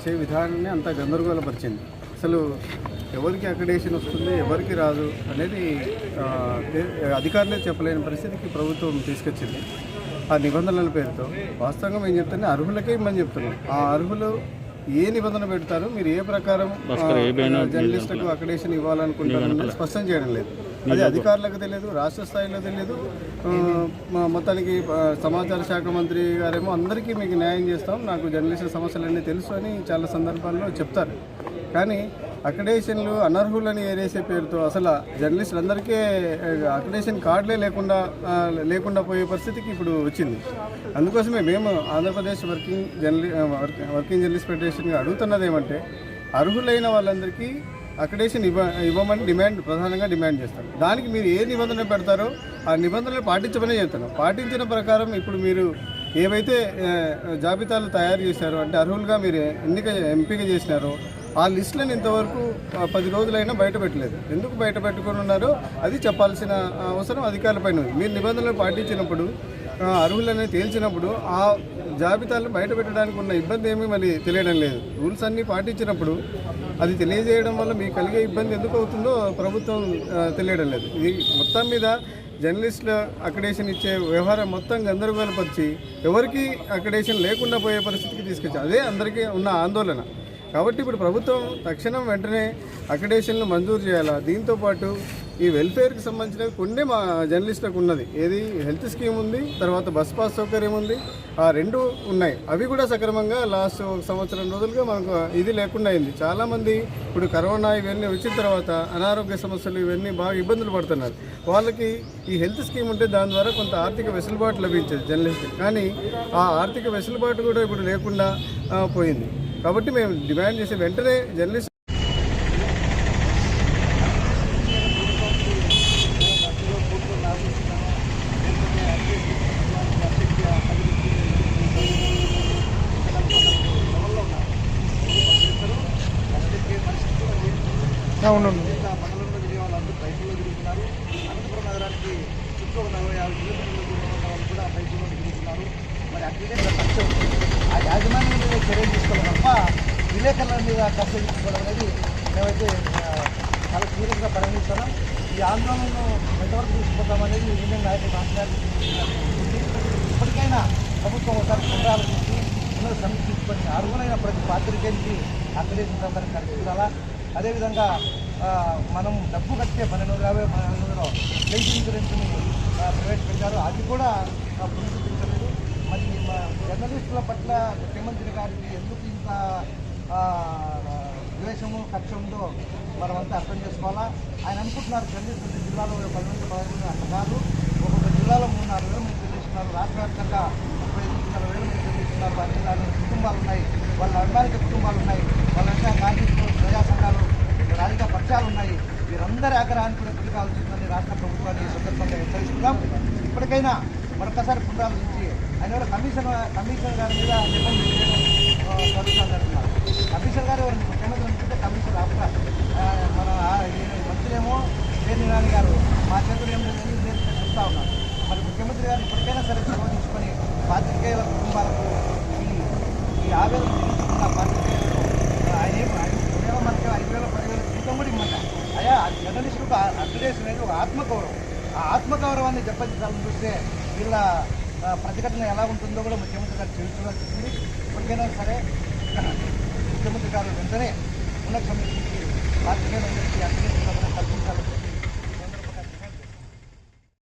ఇచ్చే విధానాన్ని అంత గందరగోళపరిచింది. అసలు ఎవరికి అక్రిడేషన్ వస్తుంది ఎవరికి రాదు అనేది అధికారులే చెప్పలేని పరిస్థితికి ప్రభుత్వం తీసుకొచ్చింది. ఆ నిబంధనల పేరుతో. వాస్తవంగా మేము చెప్తానే అర్హులకే ఇమ్మని చెప్తున్నాం. ఆ అర్హులు ఏ నిబంధన పెడతారు? మీరు ఏ ప్రకారం జర్నలిస్టులకు అక్రిడేషన్ ఇవ్వాలనుకుంటారని స్పష్టం చేయడం లేదు. అది అధికారులకు తెలియదు రాష్ట్ర స్థాయిలో తెలియదు. మొత్తానికి సమాచార శాఖ మంత్రి గారేమో అందరికీ మీకు న్యాయం చేస్తాం నాకు జర్నలిస్టుల సమస్యలన్నీ తెలుసు అని చాలా సందర్భాల్లో చెప్తారు. కానీ అక్రిడేషన్లు అనర్హులని ఏరేసే పేరుతో అసలు జర్నలిస్టులందరికీ అక్రిడేషన్ కార్డులే లేకుండా లేకుండా పోయే పరిస్థితికి ఇప్పుడు వచ్చింది. అందుకోసమే మేము Andhra Pradesh working journal work- working journalist ఫెడరేషన్గా అడుగుతున్నది ఏమంటే అర్హులైన వాళ్ళందరికీ అక్రిడేషన్ ఇవ్వ ఇవ్వమని డిమాండ్ ప్రధానంగా డిమాండ్ చేస్తారు. దానికి మీరు ఏ నిబంధన పెడతారో ఆ నిబంధనలు పాటించమనే చెప్తాను. పాటించిన ప్రకారం ఇప్పుడు మీరు ఏవైతే జాబితాలు తయారు చేశారో అంటే అర్హులుగా మీరు ఎన్నిక ఎంపిక చేసినారో ఆ లిస్టులను ఇంతవరకు పది రోజులైనా బయట పెట్టలేదు ఎందుకు బయటపెట్టుకొని ఉన్నారో అది చెప్పాల్సిన అవసరం అధికారులపైన ఉంది. మీరు నిబంధనలు పాటించినప్పుడు ఆ, అర్హులని తేల్చినప్పుడు ఆ జాబితాలు బయట పెట్టడానికి ఉన్న ఇబ్బంది ఏమీ మళ్ళీ తెలియడం లేదు. రూల్స్ అన్నీ పాటించినప్పుడు అది తెలియజేయడం వల్ల మీకు కలిగే ఇబ్బంది ఎందుకు అవుతుందో ప్రభుత్వం తెలియడం లేదు. ఇది మొత్తం మీద జర్నలిస్టులు అక్రెడేషన్ ఇచ్చే వ్యవహారం మొత్తం గందరగోళపరిచి ఎవరికి అక్రిడేషన్ లేకుండా పోయే పరిస్థితికి తీసుకొచ్చారు. అదే అందరికీ ఉన్న ఆందోళన. కాబట్టి ఇప్పుడు ప్రభుత్వం తక్షణం వెంటనే అక్రిడేషన్లు మంజూరు చేయాలా? దీంతోపాటు ఈ వెల్ఫేర్కి సంబంధించిన కొన్ని మా జర్నలిస్టులకు ఉన్నది. ఏది? హెల్త్ స్కీమ్ ఉంది తర్వాత బస్ పాస్ సౌకర్యం ఉంది. ఆ రెండు ఉన్నాయి. అవి కూడా సక్రమంగా లాస్ట్ ఒక సంవత్సరం రోజులుగా మనకు ఇది లేకుండా అయింది. చాలామంది ఇప్పుడు కరోనా ఇవన్నీ వచ్చిన తర్వాత అనారోగ్య సమస్యలు ఇవన్నీ బాగా ఇబ్బందులు పడుతున్నారు. వాళ్ళకి ఈ హెల్త్ స్కీమ్ ఉంటే దాని ద్వారా కొంత ఆర్థిక వెసులుబాటు లభించేది జర్నలిస్ట్ కానీ ఆ ఆర్థిక వెసులుబాటు కూడా ఇప్పుడు లేకుండా పోయింది. కాబట్టి మేము డిమాండ్ చేసే వెంటనే జర్నలిస్ట్ మండలంలో తిరిగే వాళ్ళందరూ బైకుల్లో తిరుగుతున్నారు అనంతపురం నగరానికి చుట్టూ ఒక నలభై యాభై కిలోమీటర్ల దూరంలో ఉన్న వాళ్ళు కూడా బైకుల్లో తిరుగుతున్నారు మరి అట్లనే యాజమాన్యం మీద చర్యలు తీసుకోవడం తప్ప విలేకరుల మీద కష్టం తీసుకోవడం అనేది మేమైతే చాలా తీవ్రంగా పరిగణిస్తున్నాం. ఈ ఆందోళనను ఎంతవరకు తీసుకుపోతామనేది యూనియన్ నాయకులు మాట్లాడి ఇప్పటికైనా ప్రభుత్వం ఒకసారి పునరాలోచించి ఉన్నత సమీక్షించుకొని అర్హులైన ప్రతి పాత్రికేయునికి అక్రిడేషన్ సౌకర్యం కల్పించాలా అదేవిధంగా మనం డబ్బు కట్టే పన్నెండు వందల యాభై పన్నెండు వందల హెల్త్ ఇన్సూరెన్స్ని ప్రవేశపెట్టారు. అది కూడా ఆ, మరి జర్నలిస్టుల పట్ల ముఖ్యమంత్రి గారికి ఎందుకు ఇంత ద్వేషము కక్ష ఉందో మనమంతా అర్థం చేసుకోవాలా? ఆయన అనుకుంటున్నారు జర్నలిస్ట్ జిల్లాలో పది మంది పదహైదు అట్లా కాదు. ఒక్కొక్క జిల్లాలో మూడు నాలుగు వేల మంది చెల్లిస్తున్నారు రాష్ట్ర వ్యాప్తంగా ముప్పై ఐదు వేల మంది చెల్లిస్తున్నారు వారి జిల్లాలో కుటుంబాలు ఉన్నాయి. వాళ్ళ అభిమానిక కుటుంబాలు ఉన్నాయి. వాళ్ళ కార్మికులు గాంధీలు ప్రజా సంఘాలు రాజకీయ పక్షాలు ఉన్నాయి. వీరందరి ఆగ్రహాన్ని కూడా తిరిగి ఆలోచించిందని రాష్ట్ర ప్రభుత్వాన్ని సందర్భంగా హెచ్చరిస్తున్నాం. ఇప్పటికైనా మరొకసారి పునరాలోచించి ఆయన ఎవరో కమిషన్ కమిషనర్ గారి మీద నిబంధన చేయడం ఆ, గారు ముఖ్యమంత్రి అనుకుంటే కమిషన్ రాష్ట్ర మన మంత్రులేమో పేరు నాని గారు. మా చేతులు ఏం లేదని నేను చెప్తా ఉన్నాను మరి ముఖ్యమంత్రి గారు ఇప్పటికైనా సరే చొరవ తీసుకొని పాత్రికేయుల కుటుంబాలకు ఈ ఆవేదన తీసుకున్న పాత్రికేయులు ఆయన ఏం ఆయన మనకి ఐదు వేల పదివేల జీతం కూడా ఇమ్మంట అయ్యా జర్నలిస్టులకు అడ్రస్ అనేది ఒక ఆత్మగౌరవం. ఆ ఆత్మగౌరవాన్ని దెబ్బతీసాలని చూస్తే వీళ్ళ ప్రతిఘటన ఎలా ఉంటుందో కూడా ముఖ్యమంత్రి గారు తెలుసుకోవాల్సి ఉంది ఇప్పటికైనా సరే ముఖ్యమంత్రి గారు వెంటనే ఉన్నత సమితికి పాత్రికేయులందరికీ అడ్రస్